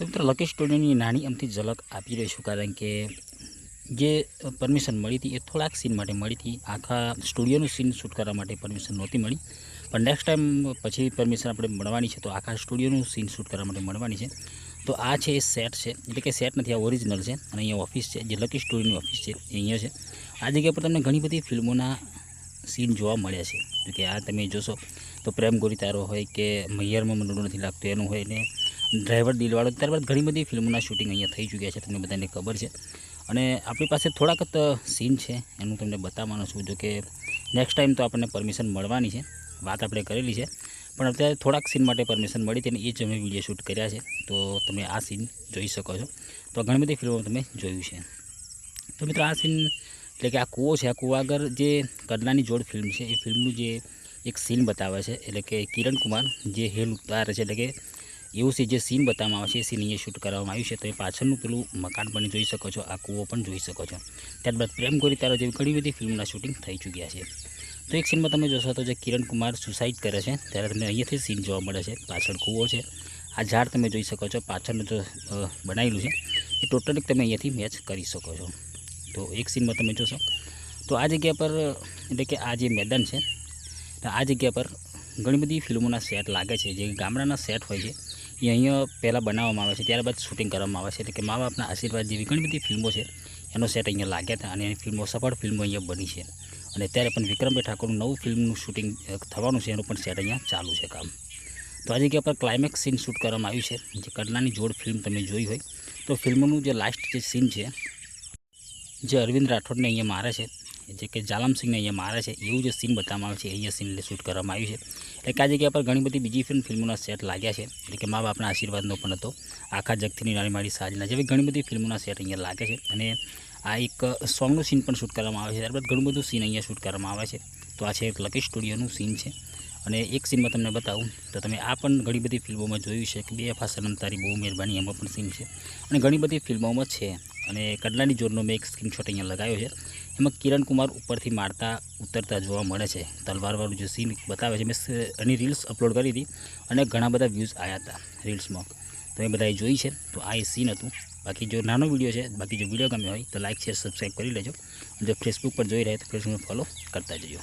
તો મિત્રો લકી સ્ટુડિયોની નાની અમથી ઝલક આપી રહ્યો છું, કારણ કે જે પરમિશન મળી હતી એ થોડાક સીન માટે મળી હતી. આખા સ્ટુડિયોનું સીન શૂટ કરવા માટે પરમિશન નહોતી મળી. પણ નેક્સ્ટ ટાઈમ પછી પરમિશન આપણે મળવાની છે, તો આખા સ્ટુડિયોનું સીન શૂટ કરવા માટે મળવાની છે. તો આ છે એ સેટ છે. એટલે કે સેટ નથી, આ ઓરિજિનલ છે. અને અહીંયા ઓફિસ છે, જે લકી સ્ટુડિયોની ઓફિસ છે અહીંયા છે. આ જગ્યા પર તમને ઘણી બધી ફિલ્મોના સીન જોવા મળ્યા છે. કે આ તમે જોશો તો પ્રેમ ગોરી તારો હોય કે મૈયરમાં મને નથી લાગતું, એનું હોય ને ડ્રાઈવર દિલવાળો ત્યારબાદ ઘણી બધી ફિલ્મોના શૂટિંગ અહીંયા થઈ ચૂક્યા છે, તમને બધાને ખબર છે. અને આપણી પાસે થોડાક જ સીન છે, એનું તમને બતાવવાનું છું, જો કે નેક્સ્ટ ટાઈમ તો આપણને પરમિશન મળવાની છે, વાત આપણે કરેલી છે. પણ અત્યારે થોડાક સીન માટે પરમિશન મળી તેને, એ જ અમે વીડિયો શૂટ કર્યા છે, તો તમે આ સીન જોઈ શકો છો. તો ઘણી બધી ફિલ્મો તમે જોયું છે. તો મિત્રો આ સીન, એટલે કે આ કૂવો છે, આ કૂવા આગળ જે કડલાની જોડ ફિલ્મ છે, એ ફિલ્મનું જે એક સીન બતાવે છે, એટલે કે કિરણ કુમાર જે હેલ ઉતારે છે, એટલે કે એવું છે, જે સીન બતાવવામાં આવે છે, એ સીન અહીંયા શૂટ કરવામાં આવ્યું છે. તમે પાછળનું પેલું મકાન પણ જોઈ શકો છો, આ કૂવો પણ જોઈ શકો છો. ત્યારબાદ પ્રેમ ગોરી તારો જેવી ઘણી બધી ફિલ્મના શૂટિંગ થઈ ચૂક્યા છે. તો એક સીનમાં તમે જોશો તો જે કિરણ કુમાર સુસાઇડ કરે છે, ત્યારે તમને અહીંયાથી સીન જોવા મળે છે. પાછળ કૂવો છે. આ ઝાડ તમે જોઈ શકો છો, પાછળનું જો બનાવેલું છે, એ ટોટલી તમે અહીંયાથી મેચ કરી શકો છો. તો એક સીનમાં તમે જોશો. તો આ જગ્યા પર, એટલે કે આ જે મેદાન છે, આ જગ્યા પર ઘણી બધી ફિલ્મોના સેટ લાગે છે. જે ગામડાના સેટ હોય છે એ અહીંયા પહેલાં બનાવવામાં આવે છે, ત્યારબાદ શૂટિંગ કરવામાં આવે છે. એટલે કે મા બાપના આશીર્વાદ જેવી ઘણી બધી ફિલ્મો છે, એનો સેટ અહીંયા લાગ્યા હતા અને એની ફિલ્મો, સફળ ફિલ્મો અહીંયા બની છે. અને અત્યારે પણ વિક્રમભાઈ ઠાકોરનું નવું ફિલ્મનું શૂટિંગ થવાનું છે, એનું પણ સેટ અહીંયા ચાલુ છે કામ. તો આ જગ્યા પર ક્લાઇમેક્સ સીન શૂટ કરવામાં આવ્યું છે, જે કડલાની જોડ ફિલ્મ તમે જોઈ હોય. તો ફિલ્મનું જે લાસ્ટ જે સીન છે, જે અરવિંદ રાઠોડને અહીંયા મારે છે જે કે જાલમસિંહને અહીંયા મારે છે, એવું જે સીન બતાવવામાં આવે છે અહીંયા સીન શૂટ કરવામાં આવ્યું છે. એટલે કે આ જગ્યા પર ઘણી બધી બીજી ફિલ્મ, ફિલ્મોના સેટ લાગ્યા છે. એટલે કે મા બાપના આશીર્વાદનો પણ હતો. આખા જગથીની નાની મારી સાજના જેવી ઘણી બધી ફિલ્મોના સેટ અહીંયા લાગે છે. અને આ એક સોંગનું સીન પણ શૂટ કરવામાં આવે છે. ત્યારબાદ ઘણું બધું સીન અહીંયા શૂટ કરવામાં આવે છે. તો આ છે એક લકી સ્ટુડિયોનું સીન છે. અને એક સીનમાં તમને બતાવું. તો તમે આ પણ ઘણી બધી ફિલ્મોમાં જોયું છે કે બે ફાસન તારી બહુ મહેરબાની એમાં પણ સીન છે. અને ઘણી બધી ફિલ્મોમાં છે. અને કડલાની જોરનો મેં એક સ્ક્રીનશોટ અહીંયા લગાવ્યો છે. એમાં કિરણ કુમાર ઉપરથી મારતા, ઉતરતા જોવા મળે છે. તલવારવાળું જે સીન બતાવે છે, મેં એની રીલ્સ અપલોડ કરી હતી અને ઘણા બધા વ્યૂઝ આવ્યા હતા રીલ્સમાં તમે બધાએ જોઈ છે. તો આ એ સીન હતું. બાકી જો નાનો વીડિયો છે, બાકી જો વીડિયો ગમ્યો હોય તો લાઇક શેર સબસ્ક્રાઈબ કરી લેજો. જો ફેસબુક પર જોઈ રહ્યા તો ફેસબુક ફોલો કરતા જજો.